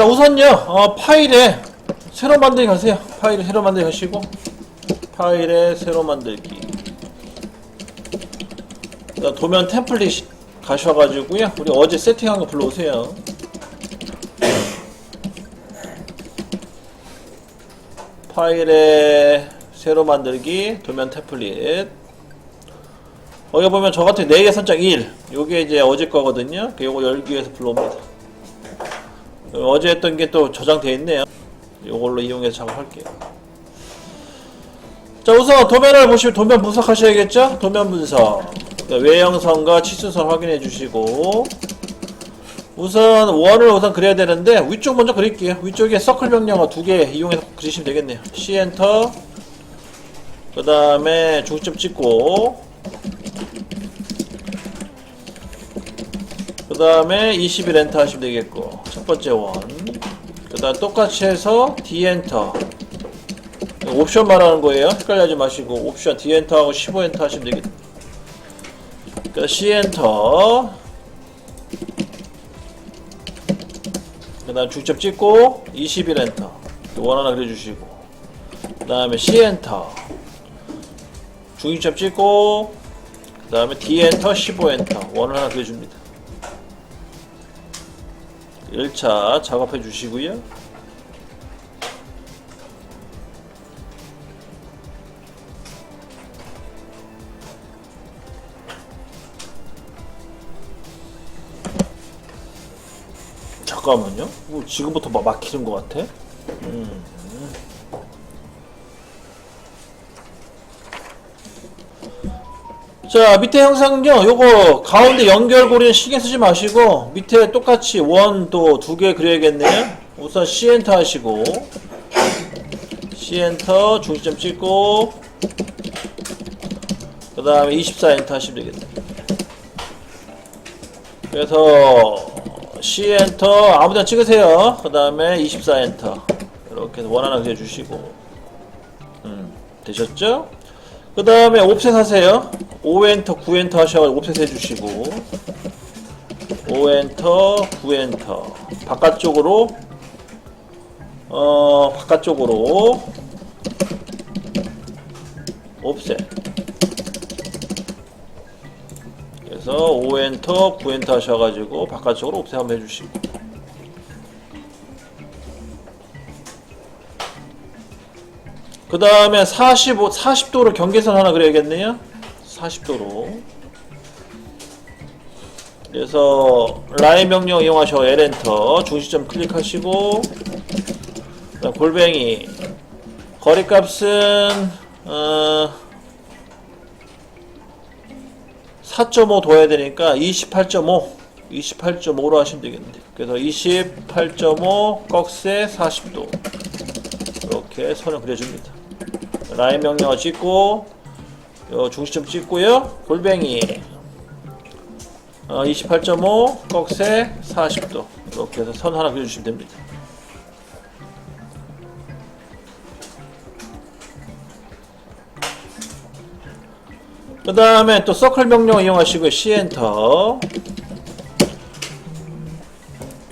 자 우선요 어, 파일에 새로 만들기 가세요. 파일에 새로 만들기 하시고 파일에 새로 만들기. 자, 도면 템플릿 가셔가지고요. 우리 어제 세팅한 거 불러오세요. 파일에 새로 만들기 도면 템플릿. 여기 보면 저 같은 4개 선장 1 요게 이제 어제 거거든요. 요거 열기 위해서 불러옵니다 어제 했던 게 또 저장되어 있네요. 이걸로 이용해서 작업할게요. 자, 우선 도면을 보시면 도면 분석하셔야겠죠? 도면 분석. 그러니까 외형선과 치수선 확인해 주시고 우선 원을 우선 그려야 되는데 위쪽 먼저 그릴게요. 위쪽에 서클 명령어 두 개 이용해서 그리시면 되겠네요. C 엔터 그 다음에 중점 찍고 그 다음에 21 엔터 하시면 되겠고 첫 번째 원. 그 다음 똑같이 해서 D 엔터. 옵션 말하는 거예요. 헷갈리지 마시고 옵션 D 엔터하고 15 엔터 하시면 되겠다. 그 C 엔터. 그 다음 중점 찍고 21 엔터. 원 하나 그려주시고. 그 다음에 C 엔터. 중점 찍고. 그 다음에 D 엔터 15 엔터. 원을 하나 그려줍니다. 1차 작업해 주시고요. 잠깐만요. 뭐 지금부터 막 막히는 것 같아. 음. 자 밑에 형상은요 요거 가운데 연결고리는 신경 쓰지 마시고 밑에 똑같이 원도 두 개 그려야겠네요. 우선 C엔터 하시고 C엔터 중시점 찍고 그 다음에 24 엔터 하시면 되겠네. 그래서 C엔터 아무데나 찍으세요. 그 다음에 24 엔터. 이렇게 해서 원 하나 그려주시고. 음 되셨죠? 그 다음에 옵셋 하세요 5엔터 9엔터 하셔가지고 옵셋 해주시고. 5엔터 9엔터. 바깥쪽으로 어 바깥쪽으로. 옵셋. 그래서 5엔터 9엔터 하셔가지고 바깥쪽으로 옵셋 한번 해주시고. 그 다음에 45, 40도로 경계선 하나 그려야겠네요 40도로. 그래서 라인 명령 이용하셔 L엔터. 중시점 클릭하시고 골뱅이. 거리값은 어, 4.5 둬야 되니까 28.5 28.5로 하시면 되겠는데. 그래서 28.5 꺽쇠 40도. 이렇게 선을 그려줍니다. 라인 명령어 찍고 요 중시점 찍고요. 골뱅이 어, 28.5 꺽쇠 40도 이렇게 해서 선 하나 그려주시면 됩니다. 그 다음에 또 서클 명령 이용하시고 C 엔터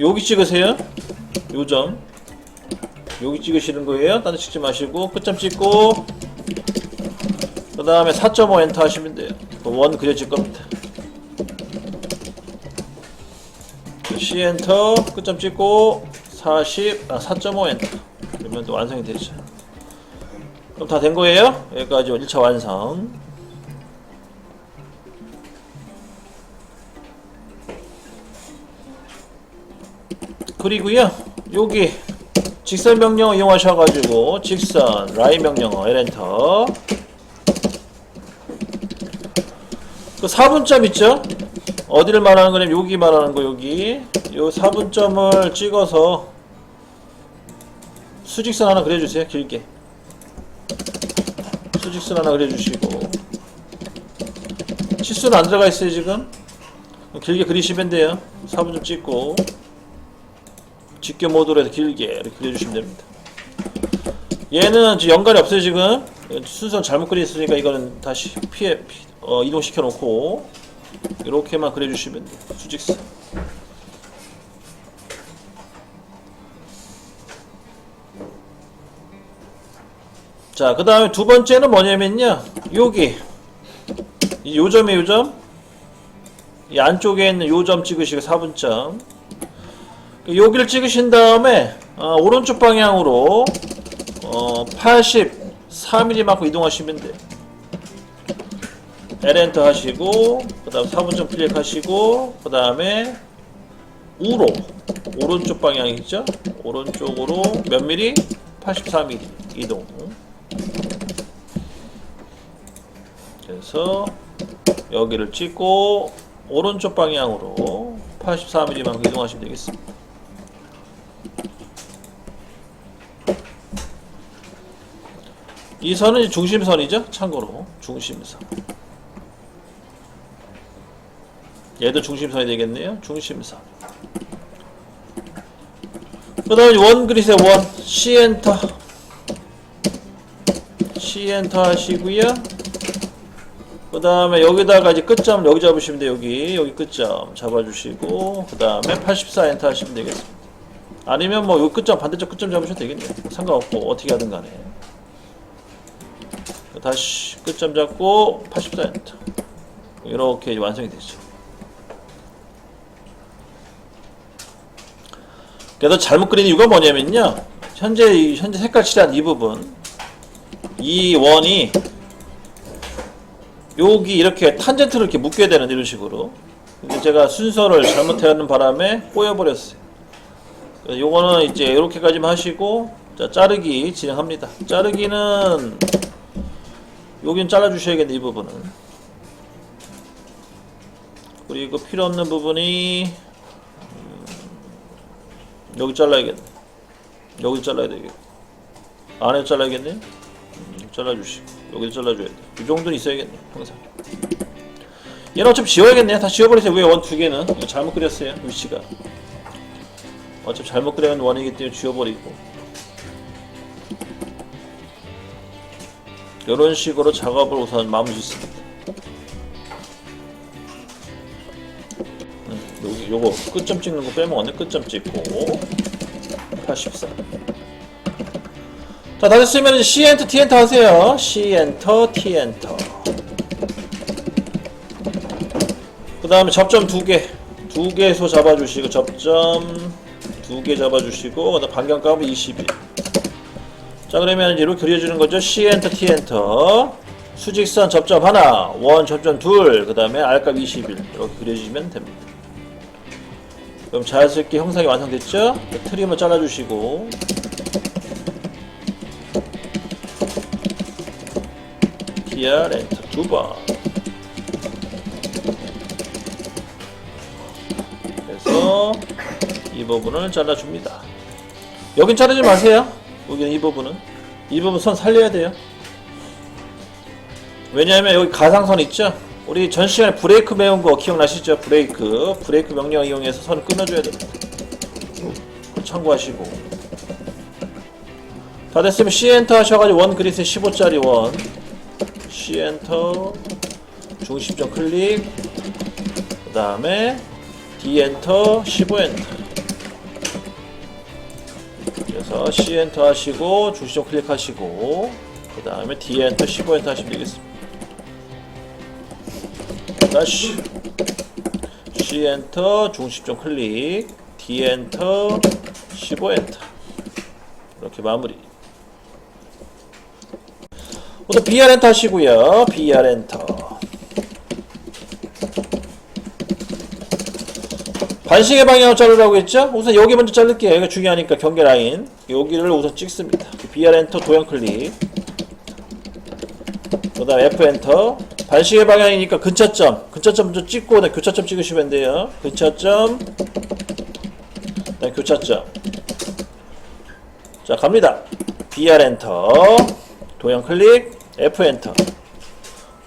여기 찍으세요. 요점 여기 찍으시는 거예요. 딴데 찍지 마시고 끝점 찍고 그 다음에 4.5 엔터 하시면 돼요. 그원 그려질 겁니다. C 엔터 끝점 찍고 40, 아, 4.5 엔터 그러면 또 완성이 되죠. 그럼 다 된 거예요? 여기까지 1차 완성. 그리고요, 여기 직선 명령 이용하셔가지고 직선 라인 명령어 L엔터 그 4분점 있죠? 어디를 말하는 거냐면 여기 말하는 거 여기. 요 4분점을 찍어서 수직선 하나 그려주세요 길게. 수직선 하나 그려주시고. 치수는 안 들어가 있어요 지금? 길게 그리시면 돼요. 4분점 찍고. 직교 모드로 해서 길게 이렇게 그려주시면 됩니다. 얘는 연관이 없어요 지금 순서 잘못 그렸으니까 이거는 다시 피해 피, 어, 이동시켜 놓고 이렇게만 그려주시면 돼요. 수직선 자, 그 다음에 두 번째는 뭐냐면요. 여기. 이 요점이 요점. 이 안쪽에 있는 요점 찍으시고 4분점. 여기를 찍으신 다음에, 어, 오른쪽 방향으로, 어, 80, 83mm만큼 이동하시면 돼요. L엔터 하시고, 그 다음 4분점 클릭 하시고, 그 다음에, 우로. 오른쪽 방향이죠? 오른쪽으로 몇 미리? 84mm 이동. 그래서 여기를 찍고 오른쪽 방향으로 84mm만큼 이동하시면 되겠습니다. 이 선은 중심선이죠? 참고로 중심선. 얘도 중심선이 되겠네요. 중심선. 그 다음에 원 그리세요. 원. C 엔터. C 엔터 하시고요. 그 다음에 여기다가 이제 끝점 여기 잡으시면 돼요. 여기 여기 끝점 잡아주시고 그 다음에 84 엔터 하시면 되겠습니다. 아니면 뭐 여기 끝점 반대쪽 끝점 잡으셔도 되겠네요. 상관없고 어떻게 하든 간에 다시 끝점 잡고 84 엔터 이렇게 완성이 되죠. 그래서 잘못 그린 이유가 뭐냐면요. 현재 이- 현재 색깔 칠한 이 부분 이 원이 여기 이렇게 탄젠트를 이렇게 묶여야 되는 이런 식으로. 근데 제가 순서를 잘못하는 바람에 꼬여버렸어요. 요거는 이제 이렇게까지만 하시고 자 자르기 진행합니다. 자르기는 여기는 잘라주셔야겠네 이 부분은. 그리고 필요 없는 부분이 음, 여기 잘라야겠네. 여기 잘라야 되겠고 안에 잘라야겠네. 음, 잘라주시고 여기 잘라줘야 돼. 이 정도는 있어야겠네 항상. 얘는 어차피 지워야겠네요. 다 지워버리세요. 왜 원 두 개는 이거 잘못 그렸어요 위치가. 어차피 잘못 그려는 원이기 때문에 지워버리고. 이런 식으로 작업을 우선 마무리 짓습니다. 음, 여기 요거 끝점 찍는 거 빼먹었네. 끝점 찍고 84. 자, 다 됐으면 C 엔터, T 엔터 하세요. C 엔터, T 엔터. 그 다음에 접점 두 개. 두 개소 잡아주시고, 접점 두 개 잡아주시고, 그 다음 반경값은 21. 자, 그러면 이제 이렇게 그려주는 거죠. C 엔터, T 엔터. 수직선 접점 하나, 원 접점 둘, 그 다음에 R값 21. 이렇게 그려주시면 됩니다. 그럼 자연스럽게 형상이 완성됐죠? 트림을 잘라주시고, PR 엔터 두 번. 그래서 이 부분을 잘라줍니다. 여긴 자르지 마세요. 여기는 이 부분은 이 부분 선 살려야 돼요. 왜냐하면 여기 가상선 있죠. 우리 전 시간에 브레이크 배운 거 기억나시죠? 브레이크 브레이크 명령 이용해서 선 끊어줘야 됩니다. 참고하시고 다 됐으면 C 엔터 하셔가지고 원 그리스 15짜리 원 C 엔터 중심점 클릭 그 다음에 D 엔터 15 엔터 그래서 C 엔터 하시고 중심점 클릭하시고 그 다음에 D 엔터 15 엔터 하시면 되겠습니다 다시 C 엔터 중심점 클릭 D 엔터 15 엔터 이렇게 마무리 우선 BR 엔터 하시고요. BR 엔터. 반시계 방향을 자르라고 했죠? 우선 여기 먼저 자를게요. 이거 중요하니까 경계 라인. 여기를 우선 찍습니다. BR 엔터 도형 클릭. 그 다음 F 엔터. 반시계 방향이니까 근처점. 근처점 먼저 찍고, 그다음 교차점 찍으시면 돼요. 근처점. 그 다음 교차점. 자, 갑니다. BR 엔터. 도형 클릭. F 엔터.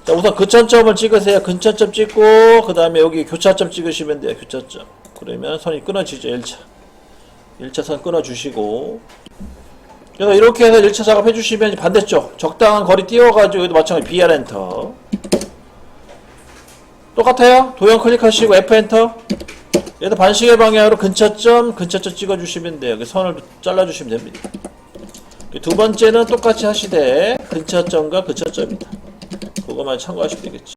자, 우선 근처점을 찍으세요. 근처점 찍고 그 다음에 여기 교차점 찍으시면 돼요. 교차점. 그러면 선이 끊어지죠. 1차. 1차 선 끊어주시고 그래서 이렇게 해서 1차 작업 해주시면 반대쪽 적당한 거리 띄워가지고 여기도 마찬가지 BR 엔터 똑같아요. 도형 클릭하시고 F 엔터 얘도 반시계 방향으로 근처점 근처점 찍어주시면 돼요. 그 선을 잘라주시면 됩니다. 두 번째는 똑같이 하시되 근처점과 근처점이다. 그것만 참고하시면 되겠지.